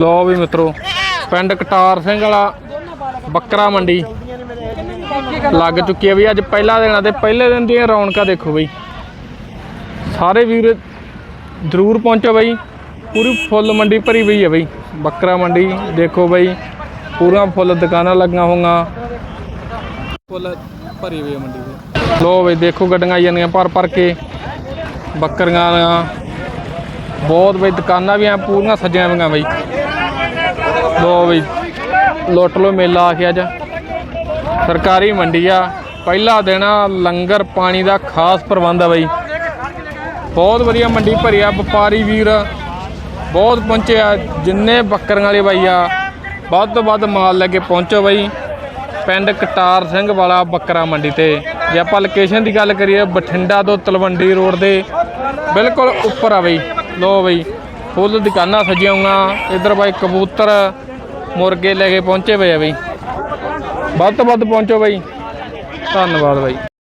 ਲੋ ਵੀ ਮਿੱਤਰੋ, ਪਿੰਡ ਕਟਾਰ ਸਿੰਘ ਵਾਲਾ ਬੱਕਰਾ ਮੰਡੀ। ਲੱਗ ਚੁੱਕੀ ਹੈ ਵੀ ਅੱਜ ਪਹਿਲਾ ਦਿਨ ਆ ਤੇ ਪਹਿਲੇ ਦਿਨ ਦੀਆਂ ਰੌਣਕਾਂ ਦੇਖੋ ਬਈ। ਸਾਰੇ ਵੀਰ ਜ਼ਰੂਰ ਪਹੁੰਚੋ ਬਈ। ਪੂਰੀ ਫੁੱਲ ਮੰਡੀ ਭਰੀ ਪਈ ਹੈ ਬਈ। ਬੱਕਰਾ ਮੰਡੀ ਦੇਖੋ ਬਈ। ਪੂਰਾ ਫੁੱਲ ਦੁਕਾਨਾਂ ਲੱਗੀਆਂ ਹੋਈਆਂ। ਫੁੱਲ ਭਰੀ ਹੋਈ ਹੈ ਮੰਡੀ ਦੀ। ਲੋ ਬਈ, ਦੇਖੋ ਗੱਡੀਆਂ ਆਈ ਜਾਂਦੀਆਂ ਭਰ ਭਰ ਕੇ। ਬੱਕਰੀਆਂ ਬਹੁਤ ਬਈ, ਦੁਕਾਨਾਂ ਵੀ ਆ, ਪੂਰੀਆਂ ਸਜੀਆਂ ਹੋਈਆਂ ਬਈ। ਲੋ ਬਈ ਲੁੱਟ ਲੋ ਮੇਲਾ ਆ ਕੇ ਅੱਜ। ਸਰਕਾਰੀ ਮੰਡੀ ਆ। ਪਹਿਲਾ ਦਿਨ ਲੰਗਰ ਪਾਣੀ ਦਾ ਖਾਸ ਪ੍ਰਬੰਧ ਆ ਬਈ। ਬਹੁਤ ਵਧੀਆ ਮੰਡੀ ਭਰੀ ਆ, ਵਪਾਰੀ ਵੀਰ ਬਹੁਤ ਪਹੁੰਚੇ ਆ, ਜਿੰਨੇ ਬੱਕਰੀਆਂ ਵਾਲੇ ਬਾਈ ਆ, ਵੱਧ ਤੋਂ ਵੱਧ ਮਾਲ ਲੈ ਕੇ ਪਹੁੰਚੋ ਬਾਈ। ਪਿੰਡ ਕਟਾਰ ਸਿੰਘ ਵਾਲਾ ਬੱਕਰਾ ਮੰਡੀ ਤੇ। ਜੇ ਆਪਾਂ ਲੋਕੇਸ਼ਨ ਦੀ ਗੱਲ ਕਰੀਏ, ਬਠਿੰਡਾ ਤੋਂ ਤਲਵੰਡੀ ਰੋਡ ਦੇ ਬਿਲਕੁਲ ਉੱਪਰ ਆ ਬਈ। ਲੋ ਬਈ, ਫੁੱਲ ਦੁਕਾਨਾਂ ਸਜੀਆਂ ਹੋਈਆਂ, ਇਧਰ ਬਾਈ ਕਬੂਤਰ ਮੁਰਗੇ ਲੈ ਕੇ ਪਹੁੰਚੇ ਪਏ ਆ ਬਈ। ਵੱਧ ਤੋਂ ਵੱਧ ਪਹੁੰਚੋ ਬਈ। ਧੰਨਵਾਦ ਬਾਈ।